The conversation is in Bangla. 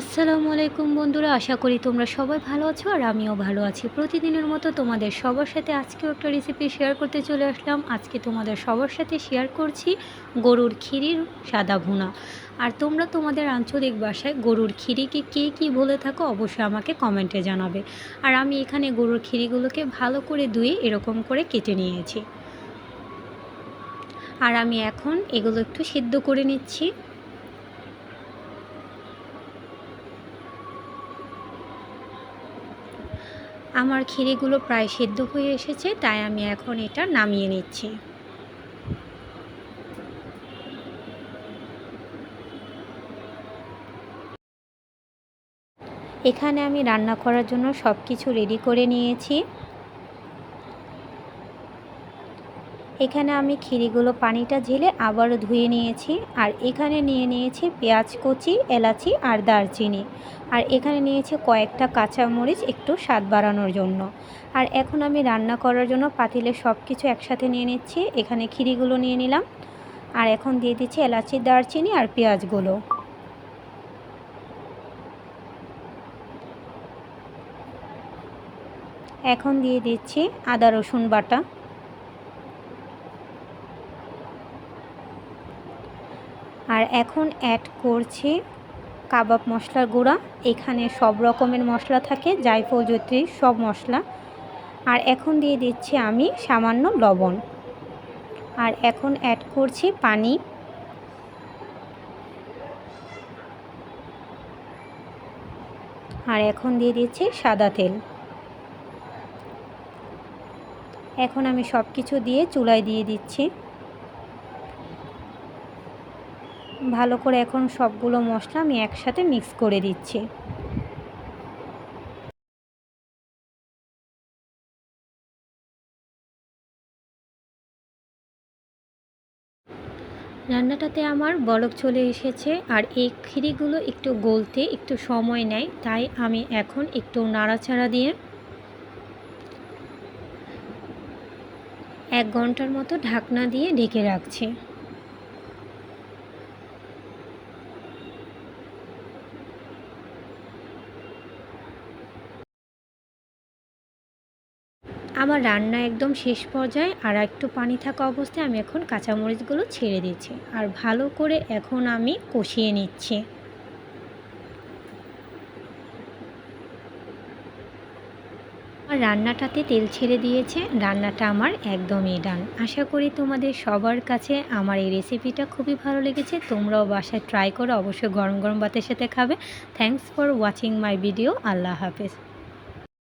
আসসালামু আলাইকুম বন্ধুরা, আশা করি তোমরা সবাই ভালো আছো আর আমিও ভালো আছি। প্রতিদিনের মতো তোমাদের সবার সাথে আজকেও একটা রেসিপি শেয়ার করতে চলে আসলাম। আজকে তোমাদের সবার সাথে শেয়ার করছি গরুর ক্ষীরির সাদা ভুনা। আর তোমরা তোমাদের আঞ্চলিক ভাষায় গরুর ক্ষীরিকে কে কী বলে থাকো অবশ্যই আমাকে কমেন্টে জানাবে। আর আমি এখানে গরুর ক্ষীরিগুলোকে ভালো করে ধুয়ে এরকম করে কেটে নিয়েছি। আর আমি এখন এগুলো একটু সিদ্ধ করে নিচ্ছি। আমার ক্ষীরেগুলো প্রায় সেদ্ধ হয়ে এসেছে, তাই আমি এখন এটা নামিয়ে নিচ্ছি। এখানে আমি রান্না করার জন্য সব কিছু রেডি করে নিয়েছি। এখানে আমি ক্ষীরিগুলো পানিটা ঝেলে আবারও ধুয়ে নিয়েছি। আর এখানে নিয়ে নিয়েছি পেঁয়াজ কচি, এলাচি আর দারচিনি। আর এখানে নিয়েছি কয়েকটা কাঁচামরিচ একটু স্বাদ বাড়ানোর জন্য। আর এখন আমি রান্না করার জন্য পাতিলে সব কিছু একসাথে নিয়ে নিচ্ছি। এখানে ক্ষীরিগুলো নিয়ে নিলাম। আর এখন দিয়ে দিচ্ছি এলাচি, দারচিনি আর পেঁয়াজগুলো। এখন দিয়ে দিচ্ছি আদা রসুন বাটা। আর এখন অ্যাড করছি কাবাব মশলার গুঁড়া। এখানে সব রকমের মশলা থাকে, জায়ফল জৈত্রী সব মশলা। আর এখন দিয়ে দিচ্ছি আমি সামান্য লবণ। আর এখন অ্যাড করছি পানি। আর এখন দিয়ে দিচ্ছি সাদা তেল। এখন আমি সব কিছু দিয়ে চুলায় দিয়ে দিচ্ছি। ভালো করে এখন সবগুলো মশলা আমি একসাথে মিক্স করে দিচ্ছি। রান্নাটাতে আমার বলক চলে এসেছে আর এই খিরিগুলো একটু গলতে একটু সময় নেয়, তাই আমি এখন একটু নাড়াচাড়া দিয়ে এক ঘণ্টার মতো ঢাকনা দিয়ে ঢেকে রাখছি। আমার রান্না একদম শেষ পর্যায়ে আর একটু পানি থাকা অবস্থায় আমি এখন কাঁচামরিচগুলো ছেড়ে দিচ্ছি। আর ভালো করে এখন আমি কষিয়ে নিচ্ছি। আর রান্নাটাতে তেল ছেড়ে দিয়েছে। রান্নাটা আমার একদমই ডান। আশা করি তোমাদের সবার কাছে আমার এই রেসিপিটা খুবই ভালো লেগেছে। তোমরাও বাসায় ট্রাই করো অবশ্যই গরম গরম ভাতের সাথে খাবে। Thanks for watching my video আল্লাহ হাফেজ।